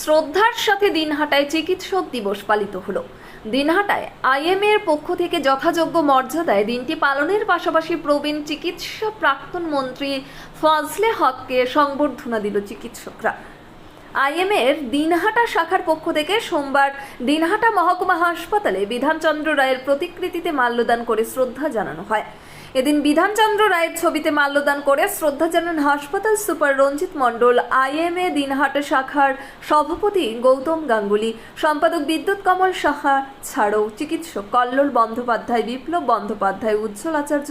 শ্রদ্ধার সাথে দিনহাটায় চিকিৎসক দিবস পালিত হলো। দিনহাটায় আইএমএর পক্ষ থেকে যথাযোগ্য মর্যাদায় দিনটি পালনের পাশাপাশি প্রবীণ চিকিৎসা প্রাক্তন মন্ত্রী ফজলে হককে সংবর্ধনা দিল চিকিৎসকরা। আইএমএর দিনহাটা শাখার পক্ষ থেকে সোমবার দিনহাটা মহকুমা হাসপাতালে বিধানচন্দ্র রায়ের প্রতিকৃতিতে মাল্যদান করে শ্রদ্ধা জানানো হয়। এদিন বিধানচন্দ্র রায়ের ছবিতে মাল্যদান করে শ্রদ্ধা জানান হাসপাতাল সুপার রঞ্জিত মণ্ডল, আইএমএ দিনহাটা শাখার সভাপতি গৌতম গাঙ্গুলি, সম্পাদক বিদ্যুৎ কমল সাহা ছাড়াও চিকিৎসক কল্লোল বন্দ্যোপাধ্যায়, বিপ্লব বন্দ্যোপাধ্যায়, উজ্জ্বল আচার্য,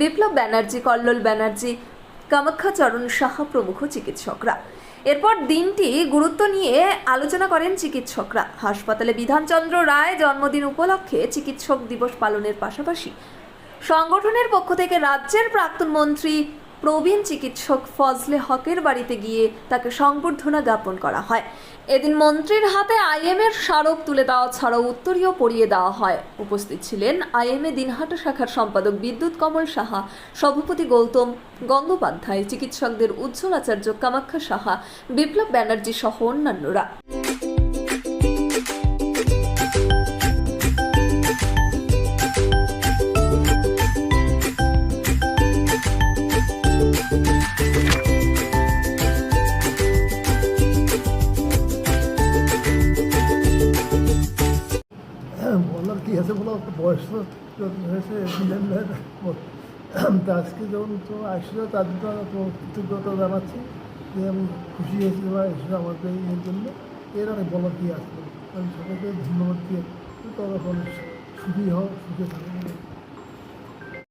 বিপ্লব ব্যানার্জি, কল্লোল ব্যানার্জি, কামাখ্যাচরণ সাহা প্রমুখ চিকিৎসকরা। এরপর দিনটি গুরুত্ব নিয়ে আলোচনা করেন চিকিৎসকরা। হাসপাতালে বিধানচন্দ্র রায় জন্মদিন উপলক্ষে চিকিৎসক দিবস পালনের পাশাপাশি সংগঠনের পক্ষ থেকে রাজ্যের প্রাক্তন মন্ত্রী প্রবীণ চিকিৎসক ফজলে হকের বাড়িতে গিয়ে তাকে সংবর্ধনা জ্ঞাপন করা হয়। এদিন মন্ত্রীর হাতে আইএমএর স্মারক তুলে দেওয়া ছাড়াও উত্তরীয় পরিয়ে দেওয়া হয়। উপস্থিত ছিলেন আইএমএ দিনহাটা শাখার সম্পাদক বিদ্যুৎ কমল সাহা, সভাপতি গৌতম গঙ্গোপাধ্যায়, চিকিৎসকদের উজ্জ্বল আচার্য কামাখ্যা সাহা, বিপ্লব ব্যানার্জি সহ অন্যান্যরা। বলার কি হয়েছে আজকে যখন তো আসলে তাদের তো কৃতজ্ঞতা জানাচ্ছি যে আমি খুশি হয়েছি বা এসে আমাদের ইয়ের জন্য। এর অনেক বলার কি আছে আমি সবাইকে ধন্যবাদ দিয়ে তখন সুখী হও, সুখে থাকো।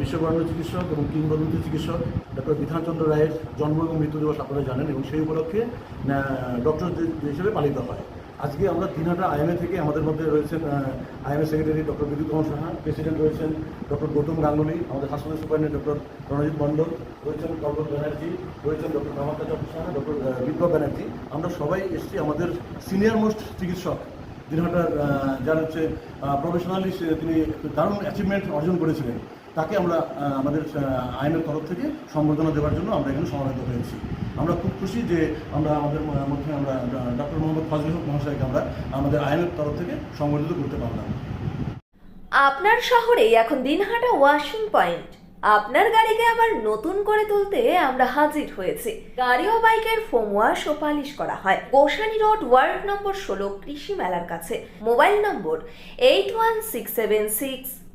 বিশ্ববরেণ্য চিকিৎসক এবং কিংবদন্তি চিকিৎসক ডক্টর বিধানচন্দ্র রায়ের জন্ম এবং মৃত্যু দিবস আপনারা জানেন এবং সেই উপলক্ষে ডক্টর হিসেবে পালিত হয়। আজকে আমরা দিনহাটা আইএমএ থেকে আমাদের মধ্যে রয়েছেন IMA secretary doctor Bidyut Kumar Saha, president রয়েছেন ডক্টর গৌতম গাঙ্গুলি, আমাদের হাসপাতাল সুপারিনটেন্ডেন্ট ডক্টর রণজিৎ মণ্ডল, রয়েছেন ডক্টর ব্যানার্জি, রয়েছেন ডক্টর চক্র সাহা, ডক্টর বিপ্লব ব্যানার্জি। আমরা সবাই এসেছি আমাদের সিনিয়র মোস্ট চিকিৎসক। দিনহাটার যার হচ্ছে প্রফেশনালি তিনি দারুণ অ্যাচিভমেন্ট অর্জন করেছিলেন। তাকে আমরা আমাদের আইনের তরফ থেকে সম্বর্ধনা দেওয়ার জন্য আমরা এখানে সমাবেত হয়েছি। আমরা খুব খুশি যে আমরা আমাদের মধ্যে আমরা ডক্টর মোহাম্মদ ফজল হক মহাশয়কে আমরা আমাদের আইনের তরফ থেকে সংবর্ধিত করতে পারলাম। আপনার শহরেই এখন দিনহাটা ওয়াশিং পয়েন্ট। আপনার গাড়িকে আবার নতুন করে তুলতে আমরা হাজির হয়েছি। গাড়ি ও বাইকের ফোম ওয়াশ ও পালিশ করা হয়। গোসানি রোড, ওয়ার্ড নম্বর ষোলো, কৃষি মেলার কাছে। Mobile number eight one six seven six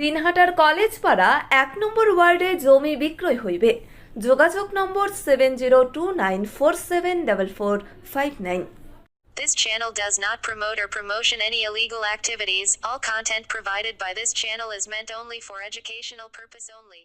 দিনহাটার college পাড়া এক নম্বর ওয়ার্ডে জমি বিক্রয় হইবে যোগাযোগ নম্বর seven zero two nine four seven double four five nine This channel does not promote or promotion any illegal activities. All content provided by this channel is meant only for educational purpose only.